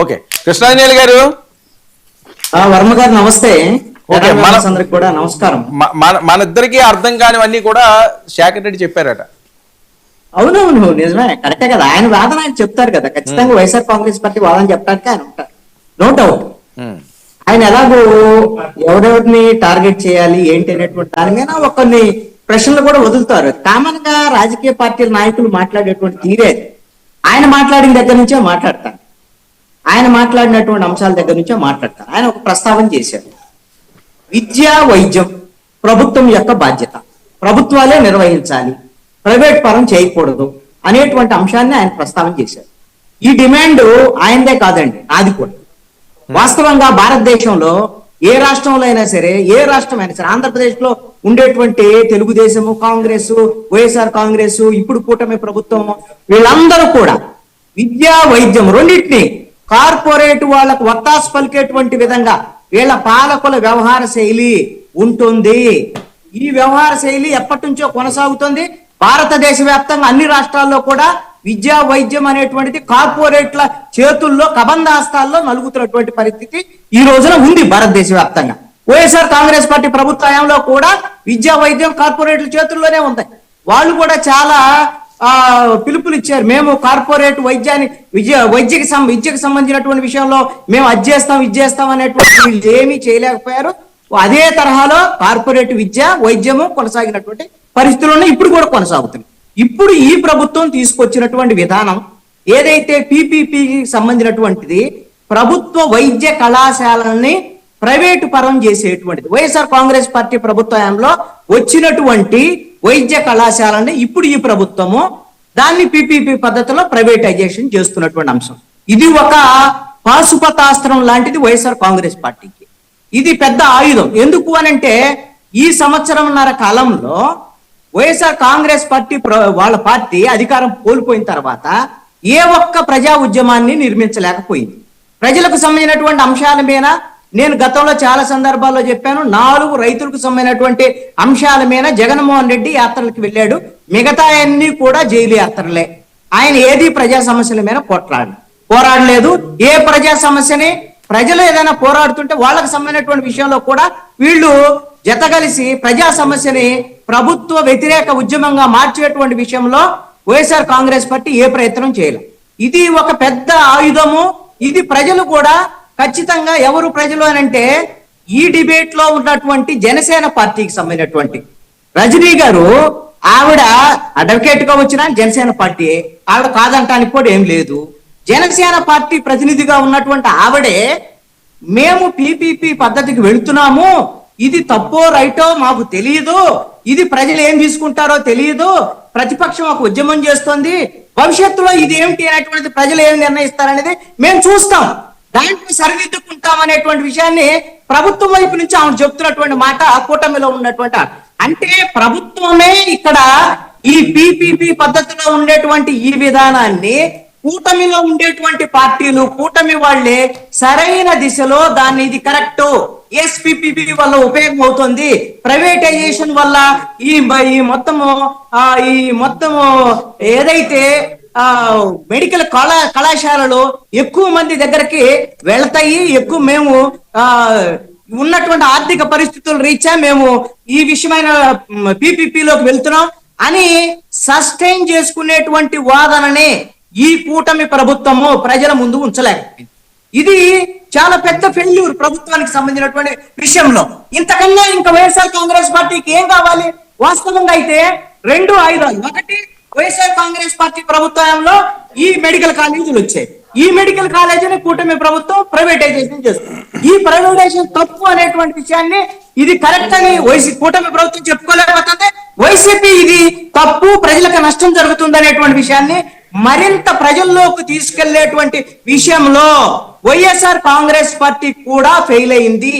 Okay. Krishnanjali గారు. ఆ, వర్మ గారు నమస్తే. కూడా నమస్కారం. మన మన ఇద్దరికి అర్థం కానివన్నీ కూడా శాఖ రెడ్డి చెప్పారట. అవునవును నిజమే. కరెక్టే కదా. ఆయన వాదన ఆయన చెప్తారు కదా. ఖచ్చితంగా వైఎస్ఆర్ కాంగ్రెస్ పార్టీ వాదన చెప్పడానికి ఆయన ఉంటారు. నో డౌట్ ఆయన ఎలాగో ఎవరెవరిని టార్గెట్ చేయాలి ఏంటి అనేటువంటి దాని మీద ఒక కొన్ని ప్రశ్నలు కూడా వదులుతారు. కామన్గా రాజకీయ పార్టీల నాయకులు మాట్లాడేటువంటి తీరే. ఆయన మాట్లాడిన దగ్గర నుంచే మాట్లాడతారు ఆయన మాట్లాడినటువంటి అంశాల దగ్గర నుంచే మాట్లాడతారు ఆయన ఒక ప్రస్తావన చేశారు విద్య వైద్యం ప్రభుత్వం యొక్క బాధ్యత. ప్రభుత్వాలే నిర్వహించాలి. ప్రైవేట్ పరం చేయకూడదు అనేటువంటి అంశాన్ని ఆయన ప్రస్తావన చేశారు ఈ డిమాండ్ ఆయనదే కాదండి నాది కూడా. వాస్తవంగా భారతదేశంలో ఏ రాష్ట్రంలో అయినా సరే ఏ రాష్ట్రం అయినా సరే ఆంధ్రప్రదేశ్లో ఉండేటువంటి తెలుగుదేశము కాంగ్రెస్ వైఎస్ఆర్ కాంగ్రెస్ ఇప్పుడు కూటమి ప్రభుత్వం వీళ్ళందరూ కూడా విద్యా వైద్యం రెండింటిని కార్పొరేట్ వాళ్ళకు వత్తాసు పలికేటువంటి విధంగా వీళ్ళ పాలకుల వ్యవహార శైలి ఉంటుంది. ఈ వ్యవహార శైలి ఎప్పటి నుంచో కొనసాగుతుంది. భారతదేశ వ్యాప్తంగా అన్ని రాష్ట్రాల్లో కూడా విద్యా వైద్యం అనేటువంటిది కార్పొరేట్ల చేతుల్లో కబంధాస్తాల్లో నలుగుతున్నటువంటి పరిస్థితి ఈ రోజున ఉంది భారతదేశ వ్యాప్తంగా వైఎస్ఆర్ కాంగ్రెస్ పార్టీ ప్రభుత్వ హయాంలో కూడా విద్యా వైద్యం కార్పొరేట్ల చేతుల్లోనే ఉంది. వాళ్ళు కూడా చాలా ఆ పిలుపులు ఇచ్చారు మేము కార్పొరేట్ వైద్యాన్ని విద్య వైద్యకి సం విద్యకు సంబంధించినటువంటి విషయంలో మేము అది చేస్తాం ఇది చేస్తాం అనేటువంటి వీళ్ళు ఏమీ చేయలేకపోయారు. అదే తరహాలో కార్పొరేట్ విద్య వైద్యము కొనసాగినటువంటి పరిస్థితుల్లో ఇప్పుడు కూడా కొనసాగుతుంది ఇప్పుడు ఈ ప్రభుత్వం తీసుకొచ్చినటువంటి విధానం ఏదైతే పీపీపీకి సంబంధించినటువంటిది ప్రభుత్వ వైద్య కళాశాలల్ని ప్రైవేటు పరం చేసేటువంటిది. వైఎస్ఆర్ కాంగ్రెస్ పార్టీ ప్రభుత్వంలో వచ్చినటువంటి వైద్య కళాశాలని ఇప్పుడు ఈ ప్రభుత్వము దాన్ని పీపీపీ పద్ధతిలో ప్రైవేటైజేషన్ చేస్తున్నటువంటి అంశం. ఇది ఒక పాశుపతాస్త్రం లాంటిది వైఎస్ఆర్ కాంగ్రెస్ పార్టీకి. ఇది పెద్ద ఆయుధం. ఎందుకు అనంటే ఈ సంవత్సరంన్నర కాలంలో వైఎస్ఆర్ కాంగ్రెస్ పార్టీ ప్ర- వాళ్ళ పార్టీ అధికారం కోల్పోయిన తర్వాత ఏ ఒక్క ప్రజా ఉద్యమాన్ని నిర్మించలేకపోయింది. ప్రజలకు సంబంధించినటువంటి అంశాల మీద నేను గతంలో చాలా సందర్భాల్లో చెప్పాను నాలుగు రైతులకు సంబంధించినటువంటి అంశాల మీద జగన్మోహన్ రెడ్డి యాత్రలకు వెళ్ళాడు. మిగతా అన్ని కూడా జైలు యాత్రలే. ఆయన ఏది ప్రజా సమస్యల మీద పోట్లాడు పోరాడలేదు. ఏ ప్రజా సమస్యని ప్రజలు ఏదైనా పోరాడుతుంటే వాళ్ళకి సంబంధించినటువంటి విషయంలో కూడా వీళ్ళు జతగలిసి ప్రజా సమస్యని ప్రభుత్వ వ్యతిరేక ఉద్యమంగా మార్చేటువంటి విషయంలో వైఎస్ఆర్ కాంగ్రెస్ పార్టీ ఏ ప్రయత్నం చేయలేదు. ఇది ఒక పెద్ద ఆయుధము. ఇది ప్రజలు కూడా ఖచ్చితంగా ఎవరు ప్రజలు అని అంటే ఈ డిబేట్లో ఉన్నటువంటి జనసేన పార్టీకి సంబంధించినటువంటి రజనీ గారు ఆవిడ అడ్వకేట్గా వచ్చిన జనసేన పార్టీ. ఆవిడ కాదంటానికి కూడా ఏం లేదు. జనసేన పార్టీ ప్రతినిధిగా ఉన్నటువంటి ఆవిడే మేము పీపీపీ పద్ధతికి వెళుతున్నాము. ఇది తప్పో రైటో మాకు తెలియదు ఇది ప్రజలు ఏం తీసుకుంటారో తెలియదు ప్రతిపక్షం ఒక ఉద్యమం చేస్తోంది. భవిష్యత్తులో ఇది ఏమిటి అనేటువంటిది ప్రజలు ఏం నిర్ణయిస్తారనేది మేము చూస్తాం. దాంట్లో సరిదిద్దుకుంటాం అనేటువంటి విషయాన్ని ప్రభుత్వం వైపు నుంచి ఆమె చెప్తున్నటువంటి మాట కూటమిలో ఉన్నటువంటి అంటే ప్రభుత్వమే ఇక్కడ ఈ పీపీపీ పద్ధతిలో ఉండేటువంటి ఈ విధానాన్ని కూటమిలో ఉండేటువంటి పార్టీలు కూటమి వాళ్ళే సరైన దిశలో దాన్ని ఇది కరెక్ట్ ఎస్పీపీ వల్ల ఉపయోగం అవుతుంది. ప్రైవేటైజేషన్ వల్ల ఈ ఈ మొత్తము ఆ, ఈ మొత్తము ఏదైతే ఆ మెడికల్ కళా కళాశాలలు ఎక్కువ మంది దగ్గరికి వెళ్తాయి ఎక్కువ మేము ఆ ఉన్నటువంటి ఆర్థిక పరిస్థితులు రీత్యా మేము ఈ విషయమైన పీపీపీలోకి వెళ్తున్నాం అని సస్టైన్ చేసుకునేటువంటి వాదననే ఈ కూటమి ప్రభుత్వము ప్రజల ముందు ఉంచలేకపోయింది ఇది చాలా పెద్ద ఫెయిల్యూర్ ప్రభుత్వానికి సంబంధించినటువంటి విషయంలో. ఇంతకన్నా ఇంకా వైఎస్ఆర్ కాంగ్రెస్ పార్టీకి ఏం కావాలి? వాస్తవంగా అయితే రెండు ఆయుధాలు. ఒకటి వైఎస్ఆర్ కాంగ్రెస్ పార్టీ ప్రభుత్వంలో ఈ మెడికల్ కాలేజీలు వచ్చాయి. ఈ మెడికల్ కాలేజీని కూటమి ప్రభుత్వం ప్రైవేటైజేషన్ చేస్తుంది. ఈ ప్రైవేటైజేషన్ తప్పు అనేటువంటి విషయాన్ని ఇది కరెక్ట్ అని వైసీ కూటమి ప్రభుత్వం చెప్పుకోలేకపోతే వైసీపీ ఇది తప్పు ప్రజలకు నష్టం జరుగుతుంది అనేటువంటి విషయాన్ని మరింత ప్రజల్లోకి తీసుకెళ్ళేటువంటి విషయంలో వైఎస్ఆర్ కాంగ్రెస్ పార్టీ కూడా ఫెయిల్ అయింది.